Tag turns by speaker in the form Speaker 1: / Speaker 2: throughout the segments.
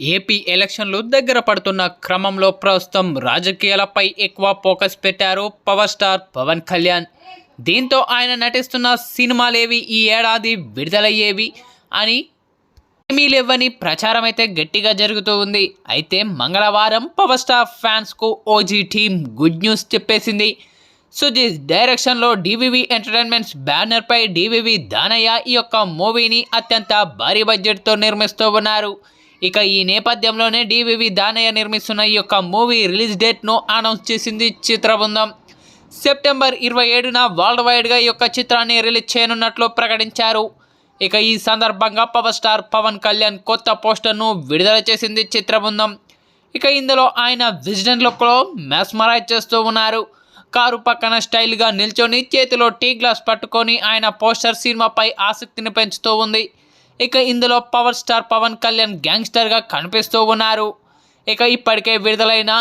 Speaker 1: AP ఎలక్షన్లు దగ్గర పడుతున్న క్రమంలో ప్రస్తుతం రాజకీయాలపై ఎక్కువ ఫోకస్ పెట్టారు పవర్ స్టార్ పవన్ కళ్యాణ్. దీంతో ఆయన నటిస్తున్న సినిమాలేవి ఈ ఏడాది విడుదలయ్యేవి అని ఏమీ లేవని ప్రచారం అయితే గట్టిగా జరుగుతూ ఉంది. అయితే మంగళవారం పవర్ స్టార్ ఫ్యాన్స్కు ఓజీ టీమ్ గుడ్ న్యూస్ చెప్పేసింది. సుజిత్ డైరెక్షన్లో డివివి ఎంటర్టైన్మెంట్స్ బ్యానర్పై డివివి దానయ్య ఈ యొక్క మూవీని అత్యంత భారీ బడ్జెట్తో నిర్మిస్తూ ఉన్నారు. ఇక ఈ నేపథ్యంలోనే డివివి దానయ్య నిర్మిస్తున్న ఈ యొక్క మూవీ రిలీజ్ డేట్ను అనౌన్స్ చేసింది చిత్రబృందం. సెప్టెంబర్ ఇరవై ఏడున వరల్డ్ వైడ్గా ఈ యొక్క చిత్రాన్ని రిలీజ్ చేయనున్నట్లు ప్రకటించారు. ఇక ఈ సందర్భంగా పవర్ స్టార్ పవన్ కళ్యాణ్ కొత్త పోస్టర్ను విడుదల చేసింది చిత్రబృందం. ఇక ఇందులో ఆయన విజన్ లుక్లో మెస్మరైజ్ చేస్తూ ఉన్నారు. కారు పక్కన స్టైల్గా నిల్చొని చేతిలో టీ గ్లాస్ పట్టుకొని ఆయన పోస్టర్ సినిమాపై ఆసక్తిని పెంచుతూ ఉంది. ఇక ఇందులో పవర్ స్టార్ పవన్ కళ్యాణ్ గ్యాంగ్స్టర్గా కనిపిస్తూ ఉన్నారు. ఇక ఇప్పటికే విడుదలైన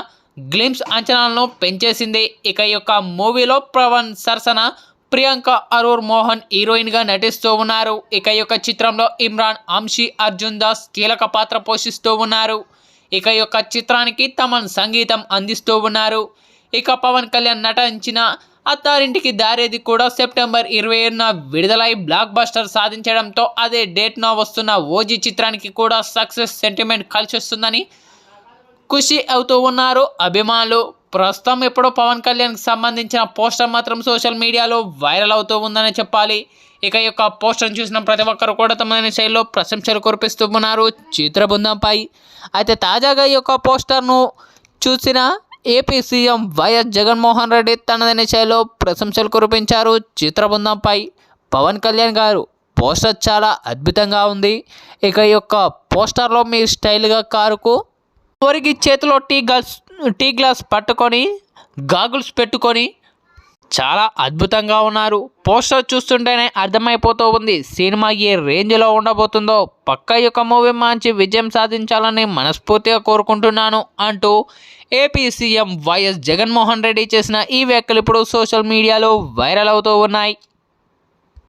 Speaker 1: గ్లిమ్స్ అంచనాలను పెంచేసింది. ఇక ఈ యొక్క మూవీలో పవన్ సరసన ప్రియాంక అరూర్ మోహన్ హీరోయిన్గా నటిస్తూ ఉన్నారు. ఇక ఈ యొక్క చిత్రంలో ఇమ్రాన్ అంశీ అర్జున్ దాస్ కీలక పాత్ర పోషిస్తూ ఉన్నారు. ఇక యొక్క చిత్రానికి తమన్ సంగీతం అందిస్తూ ఉన్నారు. ఇక పవన్ కళ్యాణ్ నటించిన అత్తారింటికి దారేది కూడా సెప్టెంబర్ ఇరవై ఏడున విడుదలై బ్లాక్ బస్టర్ సాధించడంతో అదే డేట్న వస్తున్న ఓజీ చిత్రానికి కూడా సక్సెస్ సెంటిమెంట్ కలిసి వస్తుందని ఖుషి అవుతూ ఉన్నారు. అభిమానులు ప్రస్తుతం ఎప్పుడో పవన్ కళ్యాణ్కి సంబంధించిన పోస్టర్ మాత్రం సోషల్ మీడియాలో వైరల్ అవుతూ ఉందని చెప్పాలి. ఇక ఈ యొక్క పోస్టర్ని చూసిన ప్రతి ఒక్కరు కూడా తమ శైలిలో ప్రశంసలు కురిపిస్తూ ఉన్నారు. చిత్ర బృందంపై అయితే తాజాగా ఈ యొక్క పోస్టర్ను చూసిన AP CM YS Jaganmohan Reddy తనదైన శైలిలో ప్రశంసలు కురిపించారు. చిత్రబృందంపై పవన్ కళ్యాణ్ గారు పోస్టర్ చాలా అద్భుతంగా ఉంది. ఇక ఈ యొక్క పోస్టర్లో మీ స్టైల్గా కారుకు చివరికి చేతిలో టీ గ్లాస్ టీ గ్లాస్ పట్టుకొని గాగుల్స్ పెట్టుకొని చాలా అద్భుతంగా ఉన్నారు. పోస్టర్ చూస్తుంటేనే అర్థమైపోతూ ఉంది. సినిమా ఏ రేంజ్లో ఉండబోతుందో పక్క యొక్క మూవీ మంచి విజయం సాధించాలని మనస్ఫూర్తిగా కోరుకుంటున్నాను అంటూ AP CM YS Jaganmohan Reddy చేసిన ఈ వ్యాఖ్యలు ఇప్పుడు సోషల్ మీడియాలో వైరల్ అవుతూ ఉన్నాయి.